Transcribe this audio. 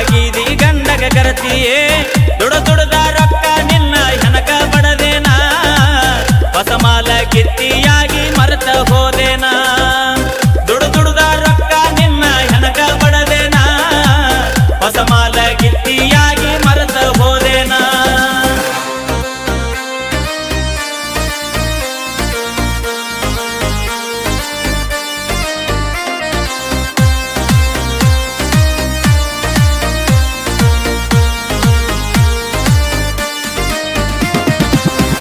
ಆಗಿದಿ ಗಂಡಗ ಕರತಿಯೇ. ದುಡ ದುಡದ ರೊಕ್ಕ ನಿನ್ನ ಹೆನಕ ಬಡದೇನಾ. ಹೊಸ ಮಾಲ ಕಿತ್ತಿಯಾಗಿ